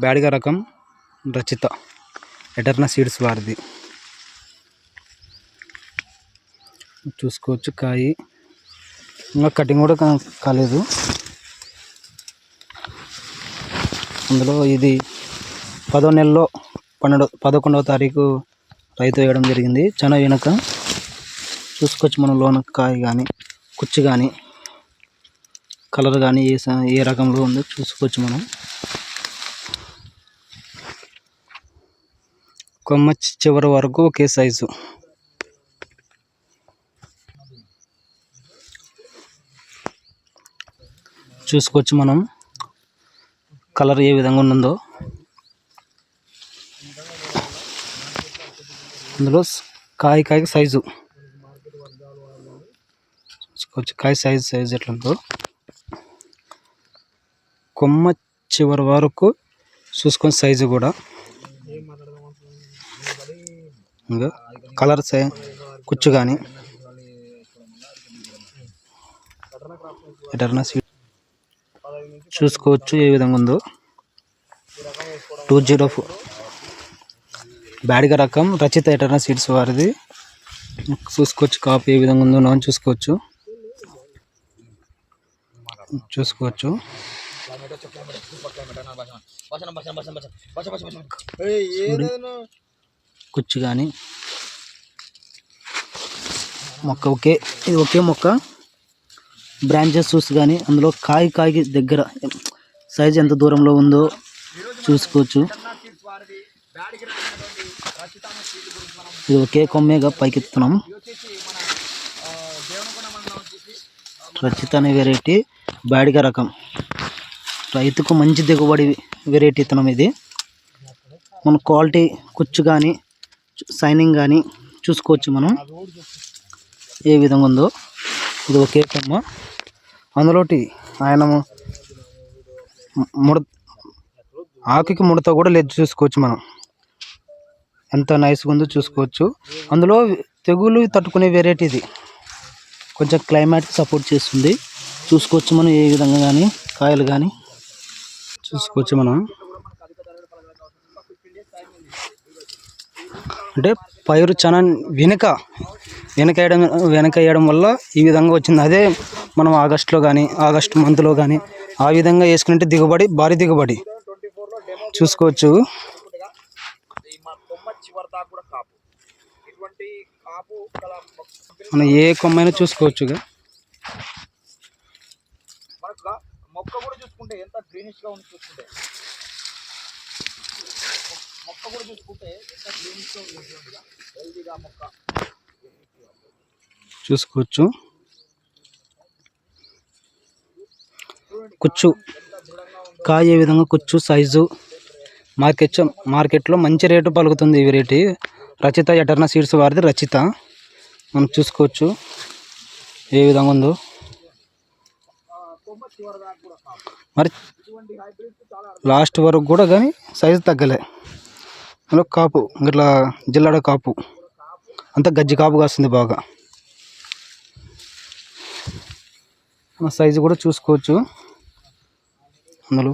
బ్యాడిగ రకం రచిత. ఎటర్నా సీడ్స్ వారిది. చూసుకోవచ్చు కాయ. ఇంకా కటింగ్ కూడా కాలేదు. అందులో ఇది పదో నెలలో పన్నెండు పదకొండవ తారీఖు రైతు వేయడం జరిగింది. చాలా వెనక చూసుకోవచ్చు మనం లోన కాయ కానీ కుచ్చు కానీ కలర్ కానీ ఏ ఏ రకంలో ఉందో చూసుకోవచ్చు మనం. కొమ్మ చివరి వరకు ఒకే సైజు. చూసుకోవచ్చు మనం కలర్ ఏ విధంగా ఉన్నదో. అందులో కాయ కాయ సైజు. చూసుకోవచ్చు కాయ సైజు సైజు ఎట్లా కొమ్మ చివరి వరకు చూసుకొని సైజు కూడా. ఇంకా కలర్స్ కుచ్చు కానీ ఎటర్నా సీ చూసుకోవచ్చు ఏ విధంగా ఉందో. టూ జీరో ఫోర్ బ్యాడ్గా రకం రచిత ఎటర్నా సీడ్స్ వారిది. చూసుకోవచ్చు కాపీ ఏ విధంగా ఉందో మనం చూసుకోవచ్చు. చూసుకోవచ్చు. కుచ్చు కానీ. మొక్క ఒకే ఇది ఒకే మొక్క. బ్రాంచెస్ చూసి కానీ అందులో కాయ కాయకి దగ్గర సైజ్ ఎంత దూరంలో ఉందో చూసుకోవచ్చు. ఇది ఒకే కొమ్మేగా పైకెత్తున్నాం రచిత అనే వెరైటీ బాడిగ రకం. రైతుకు మంచి దిగుబడి వెరైటీ ఇతనం ఇది. మన క్వాలిటీ కుచ్చు కానీ సైనింగ్ కానీ చూసుకోవచ్చు మనం. ఏ విధంగా ఉందో. ఇది ఒకే కొమ్మ అందులోటి ఆయన ముడ ఆకుకి ముడత కూడా లేదు చూసుకోవచ్చు మనం. ఎంత నైస్గా ఉందో చూసుకోవచ్చు. అందులో తెగులు తట్టుకునే వెరైటీ ఇది. కొంచెం క్లైమేట్ సపోర్ట్ చేస్తుంది. చూసుకోవచ్చు మనం ఏ విధంగా కానీ కాయలు కానీ చూసుకోవచ్చు మనం అంటే పైరు చాలా వెనుక వెనక వేయడం వెనక వేయడం వల్ల ఈ విధంగా వచ్చింది. అదే మనం ఆగస్టులో కానీ ఆగస్ట్ మంత్లో కానీ ఆ విధంగా వేసుకుంటే దిగుబడి భారీ దిగుబడి చూసుకోవచ్చు. మనం ఏ కొమ్మైనా చూసుకోవచ్చుగా. చూసుకుంటే ఎంత గ్రీనిష్గా ఉంది చూసుకుంటే. మొక్క కూడా చూసుకుంటే ఎంత గ్రీనిష్గా ఉంది. హెల్దీగా మొక్క. చూసుకోవచ్చు. కుచ్చు. కాయ ఏ విధంగా కుచ్చు సైజు. మార్కెట్ మార్కెట్లో మంచి రేటు పలుకుతుంది ఈ వెరైటీ. రచిత ఎటర్నా సీడ్స్ వారిది రచిత. మనం చూసుకోవచ్చు. ఏ విధంగా ఉందో. మరి లాస్ట్ వరకు కూడా కానీ సైజు తగ్గలే. అందులో కాపు ఇట్లా జిల్లాడ కాపు. అంతా గజ్జి కాపు కాస్తుంది బాగా. సైజు కూడా చూసుకోవచ్చు. అందులో